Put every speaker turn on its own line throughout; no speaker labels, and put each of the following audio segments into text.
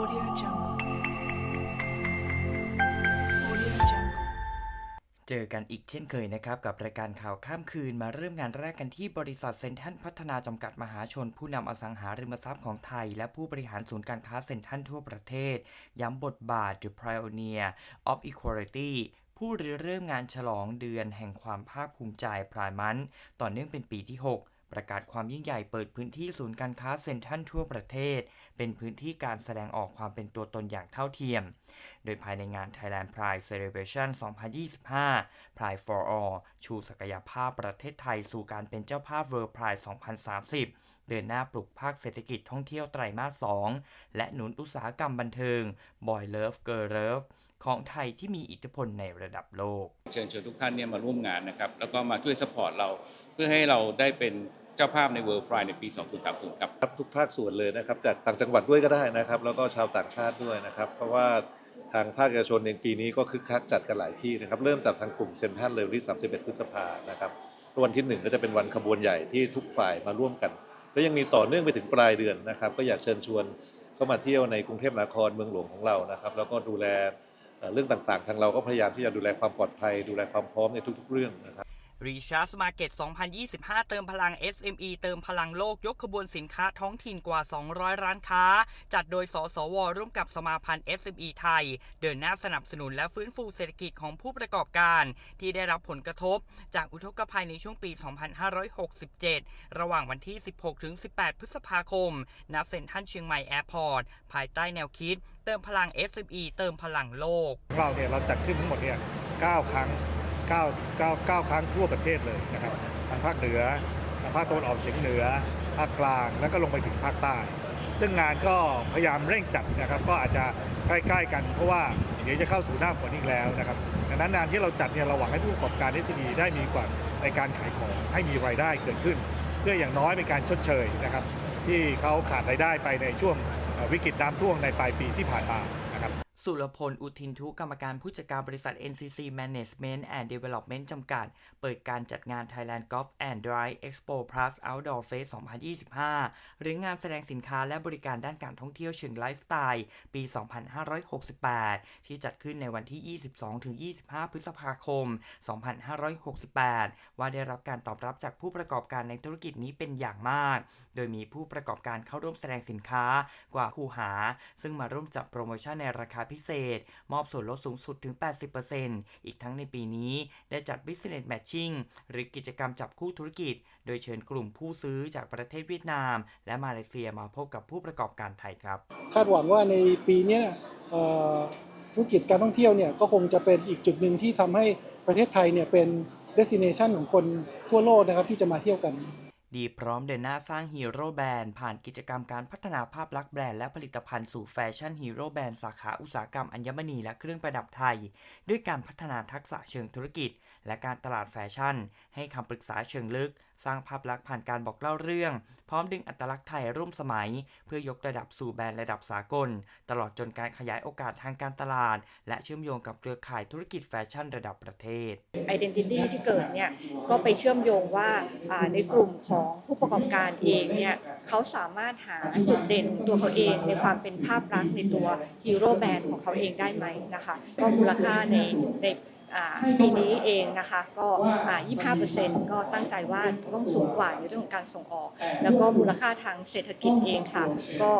Audio Jungle. Audio Jungle.
เจอกันอีกเช่นเคยนะครับกับรายการข่าวข้ามคืนมาเริ่มงานแรกกันที่บริษัทเซนทรัลพัฒนาจำกัดมหาชน ผู้นำอสังหาริมทรัพย์ของไทย และผู้บริหารศูนย์การค้าเซนทรัลทั่วประเทศ ย้ำบทบาท The Pioneer of Equality ผู้ริเริ่มงานฉลองเดือนแห่งความภาคภูมิใจพรายมัน ต่อเนื่องเป็นปีที่ 6 ประกาศความยิ่งใหญ่เปิดพื้นที่ศูนย์การค้าเซ็นทรัลทั่วประเทศ เป็นพื้นที่การแสดงออกความเป็นตัวตนอย่างเท่าเทียม โดยภายในงาน Thailand Pride Celebration 2025 Pride for All ชูศักยภาพประเทศไทยสู่การเป็นเจ้าภาพ World Pride 2030เดินหน้าปลุกภาคเศรษฐกิจท่องเที่ยวไตรมาส 2 และหนุนอุตสาหกรรมบันเทิง Boy Love Girl Love ของไทยที่มีอิทธิพลในระดับโลก
เชิญชวนทุกท่านเนี่ยมาร่วมงานนะครับ แล้วก็มาช่วยสปอร์ตเรา พื่อให้เราได้เป็นเจ้าภาพใน World Pride ในปี 2030ครับ
ครับทุกภาคส่วนเลยนะครับจากต่างจังหวัดด้วยก็ได้นะครับ แล้วก็ชาวต่างชาติด้วยนะครับ เพราะว่าทางภาคเอกชนเองปีนี้ก็คึกคักจัดกันหลายที่นะครับเริ่มจากทางกลุ่มเซ็นทรัลเลยวันที่ 31 พฤษภานะครับวันที่หนึ่งก็จะเป็นวันขบวนใหญ่ที่ทุกฝ่ายมาร่วมกัน แล้วยังมีต่อเนื่องไปถึงปลายเดือนนะครับ ก็อยากเชิญชวนเข้ามาเที่ยวในกรุงเทพมหานครเมืองหลวงของเรานะครับ แล้วก็ดูแลเอ่อเรื่องต่างๆ ทางเราก็พยายามที่จะดูแลความปลอดภัย ดูแลความพร้อมในทุก ๆ เรื่องนะครับ
Recharge Market 2025 เติมพลัง SME เติมพลังโลกยกขบวนสินค้าท้องถิ่นกว่า 200 ร้านค้า จัดโดย สสว ร่วมกับสมาพันธ์ SME ไทย เดินหน้าสนับสนุนและฟื้นฟูเศรษฐกิจของผู้ประกอบการ ที่ได้รับผลกระทบ จากอุทกภัยในช่วงปี 2567 ระหว่างวันที่ 16-18 พฤษภาคม ณ เซ็นทรัลเชียงใหม่แอร์พอร์ต ภายใต้แนวคิด เติมพลัง SME เติมพลังโลก
เราเนี่ยเราจัดขึ้นทั้งหมดเนี่ย9ครั้ง 9 9 9 ครั้งทั่วประเทศเลยนะครับทางภาคเหนือทางภาคตะวันออกเฉียงเหนือภาคกลางแล้วก็ลงไปถึงภาคใต้ ซึ่งงานก็พยายามเร่งจัดนะครับ ก็อาจจะใกล้ๆกัน เพราะว่าเดี๋ยวจะเข้าสู่หน้าฝนอีกแล้วนะครับดังนั้นงานที่เราจัดเนี่ยเราหวังให้ผู้ประกอบการ SME ได้มีกว่าในการขายของให้มีรายได้เกิดขึ้น เพื่ออย่างน้อยเป็นการชดเชยนะครับ ที่เขาขาดรายได้ไปในช่วงวิกฤตน้ำท่วมในปลายปีที่ผ่านมา
สุรพล อุทินทุกรรมการผู้จัดการบริษัท NCC Management and Development จำกัด เปิดการจัดงาน Thailand Golf and Drive Expo Plus Outdoor Fest 2025 หรืองานแสดงสินค้าและบริการด้านการท่องเที่ยวเชิงไลฟ์สไตล์ ปี 2568 ที่จัดขึ้นในวันที่ 22-25 พฤษภาคม 2568 ว่าได้รับการตอบรับจากผู้ประกอบการในธุรกิจนี้เป็นอย่างมาก โดยมีผู้ประกอบการเข้าร่วมแสดงสินค้ากว่าคูหา ซึ่งมาร่วมจัดโปรโมชั่นในราคาพิเศษ มอบส่วนลดสูงสุดถึง 80%อีกทั้งในปีนี้ได้จัด Business Matching หรือกิจกรรมจับคู่ธุรกิจ โดยเชิญกลุ่มผู้ซื้อจากประเทศเวียดนาม และมาเลเซียมาพบกับผู้ประกอบการไทยครับ
คาดหวังว่าในปีนี้ธุรกิจการท่องเที่ยวเนี่ยก็คงจะเป็นอีกจุดหนึ่งที่ทำให้ประเทศไทยเนี่ยเป็น destination ของคนทั่วโลกนะครับที่จะมาเที่ยวกัน
ดีพร้อมเดินหน้าสร้างฮีโร่แบรนด์ผ่านกิจกรรมการพัฒนาภาพลักษณ์แบรนด์และผลิตภัณฑ์สู่แฟชั่นฮีโร่แบรนด์สาขาอุตสาหกรรมอัญมณีและเครื่องประดับไทย ด้วยการพัฒนาทักษะเชิงธุรกิจ และการตลาดแฟชั่น ให้คำปรึกษาเชิงลึก สร้างภาพลักษณ์ผ่านการบอกเล่าเรื่อง พร้อมดึงอัตลักษณ์ไทยร่วมสมัย เพื่อยกระดับสู่แบรนด์ระดับสากล ตลอดจนการขยายโอกาสทางการตลาด และเชื่อมโยงกับเครือข่ายธุรกิจแฟชั่นระดับประเทศ
identity ที่เกิดเนี่ยก็ไปเชื่อมโยงว่าในกลุ่มของผู้ประกอบการเองเนี่ยเขาสามารถหาจุดเด่นตัวเขาเอง ในความเป็นภาพลักษณ์ในตัวฮีโร่แบรนด์ของเขาเองได้ไหมนะคะก็มูลค่าในใน ปีนี้เองนะคะก็อ่า25%ก็ตั้งใจว่าต้องสูงกว่าในเรื่องของการส่งออก แล้วก็มูลค่าทางเศรษฐกิจเองค่ะ ก็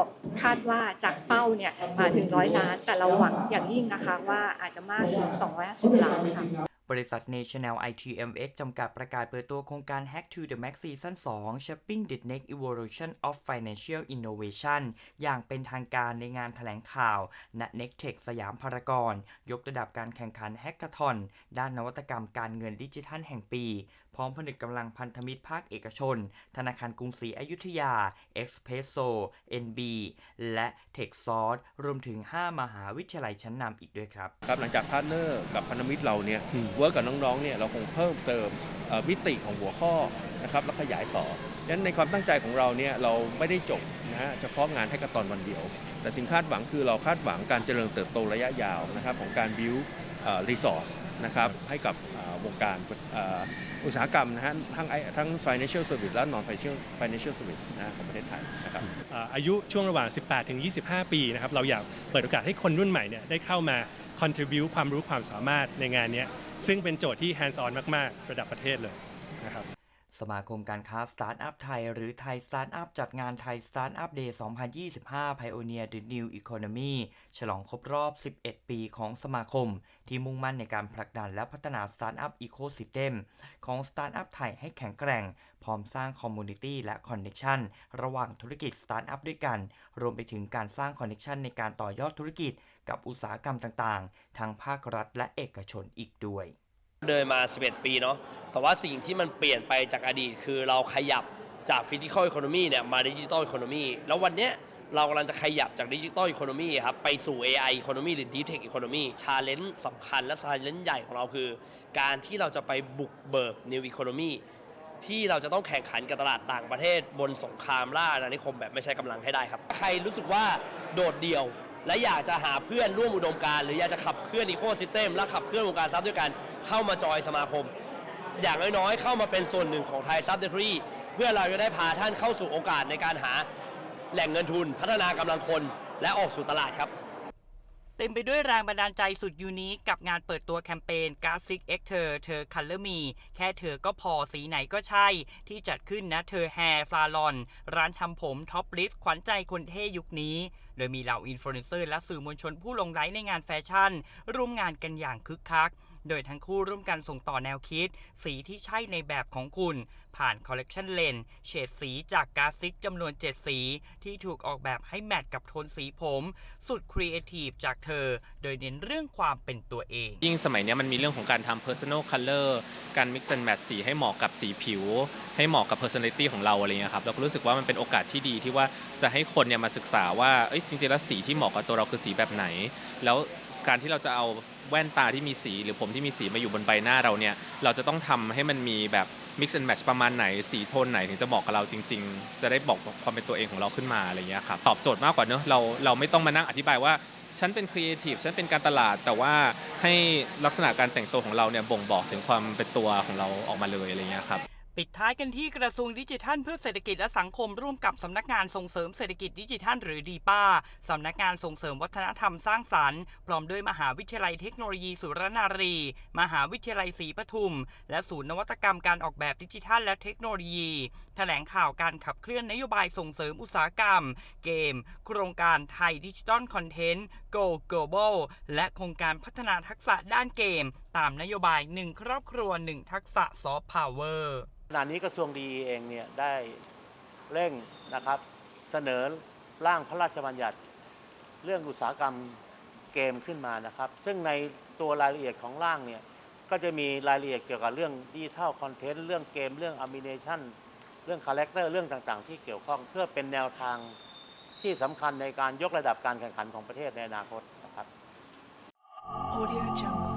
คาดว่าจากเป้าเนี่ยอ่า100 ล้าน แต่เราหวังอย่างยิ่งนะคะว่าอาจจะมากถึง 250 ล้านค่ะ
บริษัท National ITMX จำกัดประกาศเปิดตัวโครงการ Hack to the Max Season 2 Shaping the Next Evolution of Financial Innovation อย่างเป็นทางการในงานแถลงข่าว ณ Nextech สยามพารากอนยกระดับการแข่งขันแฮกเกอร์ทอนด้านนวัตกรรมการเงินดิจิทัลแห่งปี ร้อมผนึกกำลังพันธมิตรภาคเอกชน ธนาคารกรุงศรีอยุธยา Expresso NB และ TechSource รวมถึง 5 มหาวิทยาลัยชั้นนำอีกด้วยครับ
ครับหลังจากพาร์ทเนอร์กับพันธมิตรเราเนี่ยเวิร์กกับน้องๆเนี่ยเราคงเพิ่มเติมเอ่อมิติของหัวข้อนะครับแล้วขยายต่อดังนั้นในความตั้งใจของเราเนี่ยเราไม่ได้จบนะฮะเฉพาะงานให้กระตอนวันเดียว แต่สิ่งคาดหวังคือเราคาดหวังการเจริญเติบโตระยะยาวนะครับของการบิว รีซอสนะครับให้กับวงการอุตสาหกรรมนะฮะทั้งไอ้ทั้ง financial service และ non financial financial service นะฮะของประเทศไทยนะครับ
อาอายุช่วงระหว่าง 18 ถึง 25 ปีนะครับเราอยากเปิดโอกาสให้คนรุ่นใหม่เนี่ยได้เข้ามา contribute ความรู้ความสามารถในงานนี้ซึ่งเป็นโจทย์ที่ hands on มาก ๆ ระดับประเทศเลย
สมาคมการค้าสตาร์ทอัพไทย หรือไทยสตาร์ทอัพจัดงานไทยสตาร์ทอัพเดย์ 2025 Pioneer the New Economy ฉลองครบรอบ 11 ปีของสมาคม ที่มุ่งมั่นในการผลักดันและพัฒนาสตาร์ทอัพอีโคซิสเต็มของสตาร์ทอัพไทยให้แข็งแกร่ง พร้อมสร้างคอมมูนิตี้และคอนเน c ชันระหว่างธุรกิจสตาร์ทอัพด้วยกัน รวมไปถึงการสร้างคอนเน c ชันในการต่อยอดธุรกิจ กับอุตสาหกรรมต่างๆ ทั้งภาครัฐและเอกชนอีกด้วย
เดินมา 11 ปีเนาะ แต่ว่าสิ่งที่มันเปลี่ยนไปจากอดีต คือเราขยับจากฟิสิกอลอีโคโนมีเนี่ยมาดิจิตอลอีโคโนมีแล้ววันเนี้ยเรากำลังจะขยับจากดิจิตอลอีโคโนมีครับไปสู่ AI อีโคโนมีหรือ Deep Tech Economy ชาเลนจ์สำคัญและชาเลนจ์ใหญ่ของเราคือ การที่เราจะไปบุกเบิก New Economy ที่เราจะต้องแข่งขันกับตลาดต่างประเทศบนสงครามล่าอาณานิคมแบบไม่ใช่กำลังให้ได้ครับ ใครรู้สึกว่าโดดเดี่ยว และอยากจะหาเพื่อนร่วมอุดมการณ์หรืออยากจะขับเคลื่อนอีโคซิสเต็มและขับเคลื่อนวงการทรัพย์ด้วยกันเข้ามาจอยสมาคม อย่างน้อยๆ เข้ามาเป็นส่วนหนึ่งของไทยซับเดทรีเพื่อเราจะได้พาท่านเข้าสู่โอกาสในการหาแหล่งเงินทุน พัฒนากำลังคน และออกสู่ตลาดครับ
เต็มไปด้วยแรงบันดาลใจสุดยูนิคกับงานเปิดตัวแคมเปญ g a s i c X เธอเธอ Color Me แค่เธอก็พอสีไหนก็ใช่ ที่จัดขึ้นนะเธอแฮร์ซาลอน ร้านทำผมท็อปลิสขวัญใจคนเท่ยุคนี้ โดยมีเหล่าอินฟลูเอนเซอร์และสื่อมวลชนผู้ลงไลฟ์ในงานแฟชั่นร่วมงานกันอย่างคึกคัก โดยทั้งคู่ร่วมกันส่งต่อแนวคิด สีที่ใช่ในแบบของคุณ ผ่านคอลเลกชันเลนเฉดสีจากกาซิกจำนวน 7 สี ที่ถูกออกแบบให้แมทกับโทนสีผม สุดครีเอทีฟจากเธอ โดยเน้นเรื่องความเป็นตัวเอง
ยิ่งสมัยนี้มันมีเรื่องของการทำ personal color การ mix and match สีให้เหมาะกับสีผิว ให้เหมาะกับ personality ของเราอะไรเงี้ยครับเราก็รู้สึกว่ามันเป็นโอกาสที่ดีที่ว่าจะให้คนเนี่ยมาศึกษาว่าจริงๆแล้วสีที่เหมาะกับตัวเราคือสีแบบไหน แล้ว การที่เราจะเอาแว่นตาที่มีสี หรือผมที่มีสีมาอยู่บนใบหน้าเราเนี่ย เราจะต้องทำให้มันมีแบบ mix and match ประมาณไหนสีโทนไหนถึงจะเหมาะกับเราจริง ๆ จะได้บอกความเป็นตัวเองของเราขึ้นมาอะไรเงี้ยครับตอบโจทย์มากกว่าเนอะเราเราไม่ต้องมานั่งอธิบายว่าฉันเป็นครีเอทีฟฉันเป็นการตลาด แต่ว่าให้ลักษณะการแต่งตัวของเราเนี่ยบ่งบอกถึงความเป็นตัวของเราออกมาเลยอะไรเงี้ยครับ
ปิดท้ายกันที่กระทรวงดิจิทัลเพื่อเศรษฐกิจและสังคมร่วมกับสำนักงานส่งเสริมเศรษฐกิจดิจิทัล หรือดีป้าสำนักงานส่งเสริมวัฒนธรรมสร้างสรรค์พร้อมด้วยมหาวิทยาลัยเทคโนโลยีสุรนารี มหาวิทยาลัยศรีปทุม และศูนย์นวัตกรรมการออกแบบดิจิทัล และเทคโนโลยีแถลงข่าวการขับเคลื่อนนโยบายส่งเสริมอุตสาหกรรม เกม โครงการไทยดิจิทัลคอนเทนต์ Go Global และโครงการพัฒนาทักษะด้านเกม ตามนโยบาย 1 ครอบครัว 1 ทักษะซอฟต์พาวเวอร์
ขณะนี้กระทรวงดีเองเนี่ยได้เร่งนะครับเสนอร่างพระราชบัญญัติ เรื่องอุตสาหกรรมเกมขึ้นมานะครับ ซึ่งในตัวรายละเอียดของร่างเนี่ยก็จะมีรายละเอียดเกี่ยวกับเรื่องดิจิทัลคอนเทนต์เรื่องเกมเรื่องอมิเนชันเรื่องคาแรคเตอร์เรื่องต่างๆ ที่เกี่ยวข้องเพื่อเป็นแนวทางที่สำคัญในการยกระดับการแข่งขันของประเทศในอนาคตนะครับ
Audio Jungle.